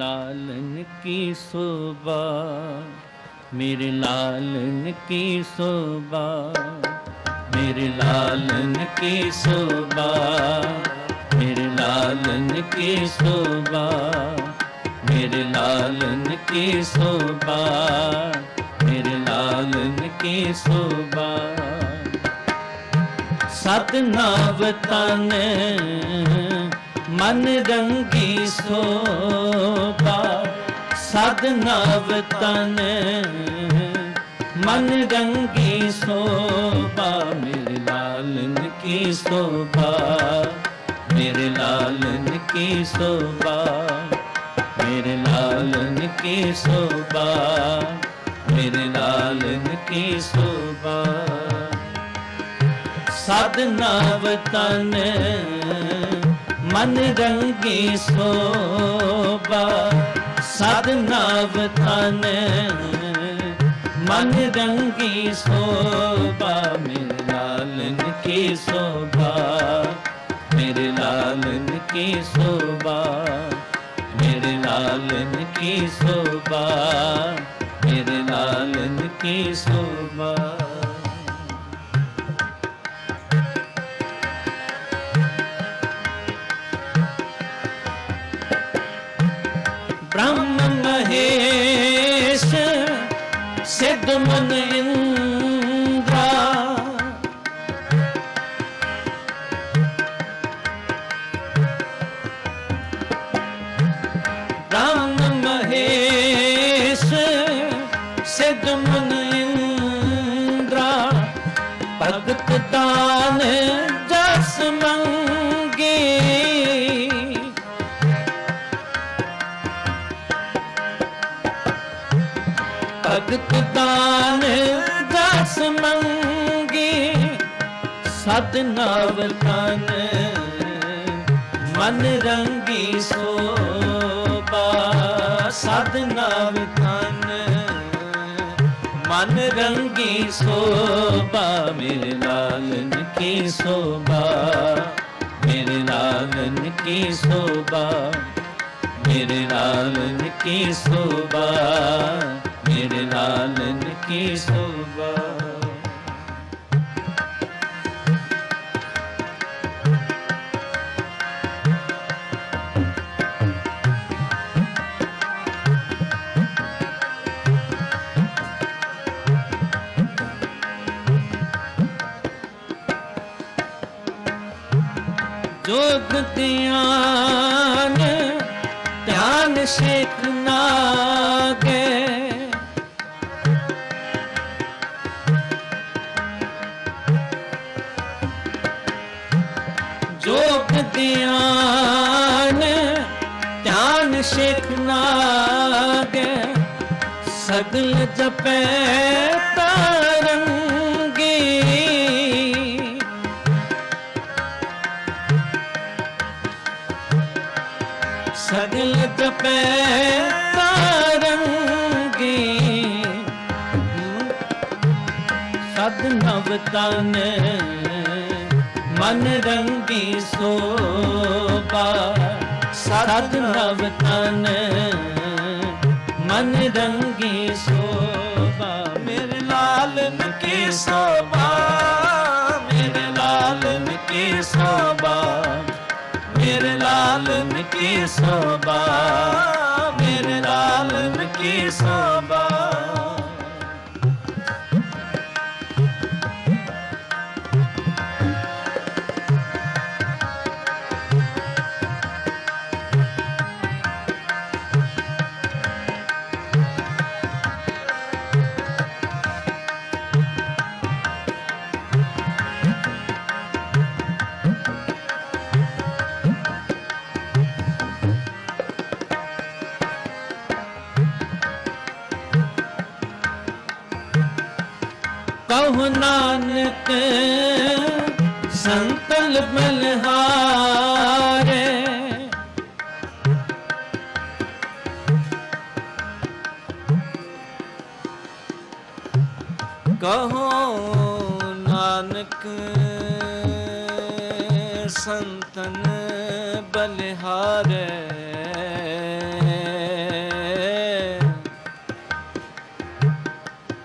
ਲਾਲਨ ਕੀ ਸੋਭਾ ਮੇਰੇ ਲਾਲਨ ਕੀ ਸੋਭਾ ਮੇਰੇ ਲਾਲਨ ਕੀ ਸੋਭਾ ਮੇਰੇ ਲਾਲਨ ਕੀ ਸੋਭਾ ਮੇਰੇ ਲਾਲਨ ਕੀ ਸੋਭਾ ਮੇਰੇ ਲਾਲਨ ਕੀ ਸੋਭਾ ਸਤਨਾਮ ਤਨ ਮਨ ਰੰਗੀ ਸੋਭਾ ਸਤਨਾਮ ਤਨ। ਮਨ ਰੰਗੀ ਸੋਭਾ, ਮੇਰੇ ਲਾਲਨ ਕੀ ਸੋਭਾ? ਮੇਰੇ ਲਾਲਨ ਕੀ ਸੋਭਾ? ਮੇਰੇ ਲਾਲਨ ਕੀ ਸੋਭਾ? ਮੇਰੇ ਲਾਲਨ ਕੀ ਸੋਭਾ? ਸਦਨਾਵ ਤਨ। ਮਨ ਰੰਗੀ ਸੋਭਾ ਸਦਨਾਵ ਤਨ ਮਨ ਰੰਗੀ ਸੋਭਾ, ਮੇਰੇ ਲਾਲਨ ਕੀ ਸੋਭਾ, ਮੇਰੇ ਲਾਲਨ ਕੀ ਸੋਭਾ, ਮੇਰੇ ਲਾਲਨ ਕੀ ਸੋਭਾ, ਮੇਰੇ ਲਾਲਨ ਕੀ ਸੋਭਾ। கடமன் என்றா ராம மகேஷ செதுமன் என்றா பகத்தான் ஜாஸ்மன் ਭਗਤ ਦਾਨ ਦਸ ਮੰਗੇ ਸਦ ਨਵ ਤਨ ਮਨ ਰੰਗੀ ਸੋਭਾ ਸਦ ਨਵ ਤਨ ਮਨ ਰੰਗੀ ਸੋਭਾ, ਮੇਰੇ ਲਾਲਨ ਕੀ ਸੋਭਾ। ਮੇਰੇ ਲਾਲਨ ਕੀ ਸੋਭਾ, ਮੇਰੇ ਲਾਲਨ ਕੀ ਸੋਭਾ। ਮੇਰੇ ਲਾਲਨ ਕੀ ਸੋਭਾ। ਜੋਗ ਧਿਆਨ ਧਿਆਨ ਸੇਖ ਨਾਗੇ। ਧਿਆਨ ਨਾਗੇ ਸਗਲ ਜਪੈ ਤਰੰਗੀ। ਸਗਲ ਜਪੈ ਤਰੰਗੀ। ਸਦ ਨਵ ਤਨ ਮਨ ਰੰਗੀ ਸੋਭਾ। ਸਦ ਨਵ ਤਨ ਮਨ ਰੰਗੀ ਸੋਭਾ। ਮੇਰੇ ਲਾਲਨ ਕੀ ਸੋਭਾ। ਮੇਰੇ ਲਾਲਨ ਕੀ ਸੋਭਾ। ਮੇਰੇ ਲਾਲਨ ਕੀ ਸੋਭਾ। ਮੇਰੇ ਲਾਲਨ ਕੀ ਸੋਭਾ। ਕਹੁ ਨਾਨਕ ਸੰਤਲ ਬਲਹਾਰੇ ਕਹੋ ਨਾਨਕ ਸੰਤਨ ਬਲਿਹਾਰੇ।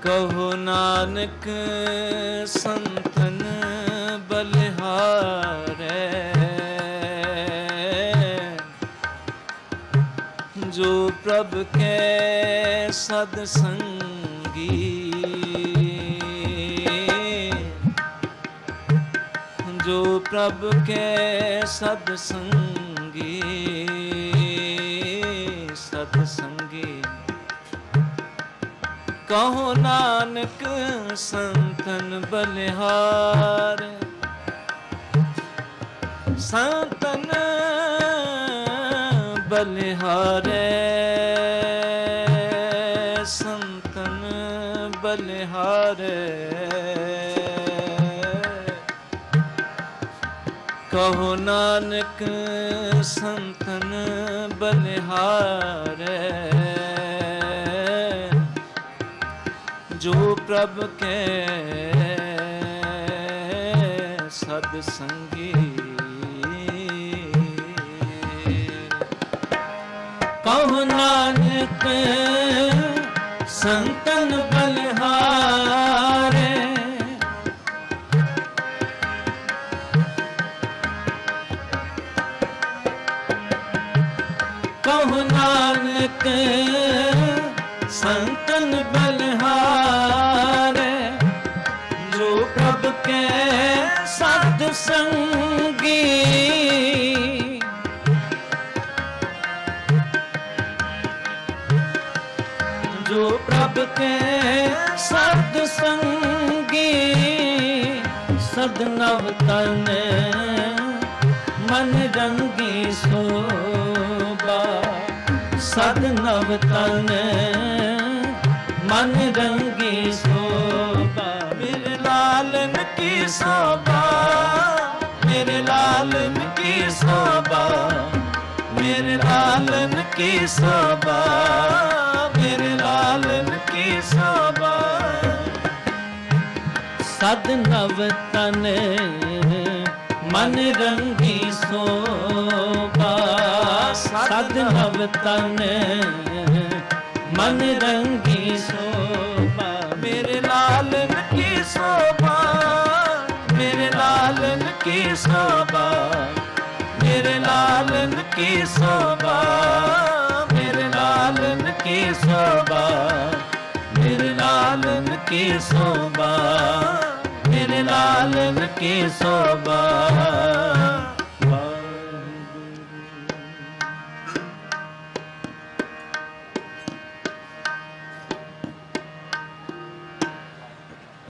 ਕਹੋ ਨਾਨਕ ਸੰਤਨ ਬਲਿਹਾਰੈ। ਜੋ ਪ੍ਰਭ ਕੈ ਸਦ ਸੰਗੀ। ਜੋ ਪ੍ਰਭ ਕੈ ਸਦ ਸੰਗੀ। ਕਹੋ ਨਾਨਕ ਸੰਤਨ ਬਲਿਹਾਰ। ਸੰਤਨ ਬਲਿਹਾਰੇ ਸੰਤਨ ਬਲਿਹਾਰੇ। ਕਹੋ ਨਾਨਕ ਸੰਤਨ ਬਲਿਹਾਰੇ ਜੋ ਪ੍ਰਭ ਕੇ ਸਦ ਸੰਗੀ। ਕਹੋ ਨਾਨਕ ਸੰਤਨ ਸੰਗੀ। ਜੋ ਪ੍ਰਭ ਕੇ ਸਤ ਸੰਗੀ ਸਦ ਨਵ ਤਨ, ਮਨ ਰੰਗੀ ਸੋਬਾ ਸਦ ਨਵ ਤਨ, ਮਨ ਰੰਗੀ ਸੋਬਾ ਮੇਰੇ ਲਾਲਨ ਕੀ ਸੋਭਾ। ਲਾਲਨ ਕੀ ਸੋਬਾ ਮੇਰੇ ਲਾਲਨ ਕੀ ਸੋਬਾ ਮੇਰੇ ਲਾਲਨ ਕੀ ਸੋਬਾ ਸਦ ਨਵ ਤਨ ਮਨ ਰੰਗੀ ਸੋਭਾ ਸਦ ਨਵ ਤਨ ਮਨ ਰੰਗੀ ਸੋਭਾ ਮੇਰੇ ਲਾਲਨ ਕੀ ਸੋਭਾ ਮੇਰੇ ਲਾਲਨ ਕੀ ਕੀ ਸੋਭਾ? ਮੇਰੇ ਲਾਲਨ ਕੀ ਸੋਭਾ? ਮੇਰੇ ਲਾਲਨ ਕੀ ਸੋਭਾ? ਮੇਰੇ ਲਾਲਨ ਕੀ ਸੋਭਾ?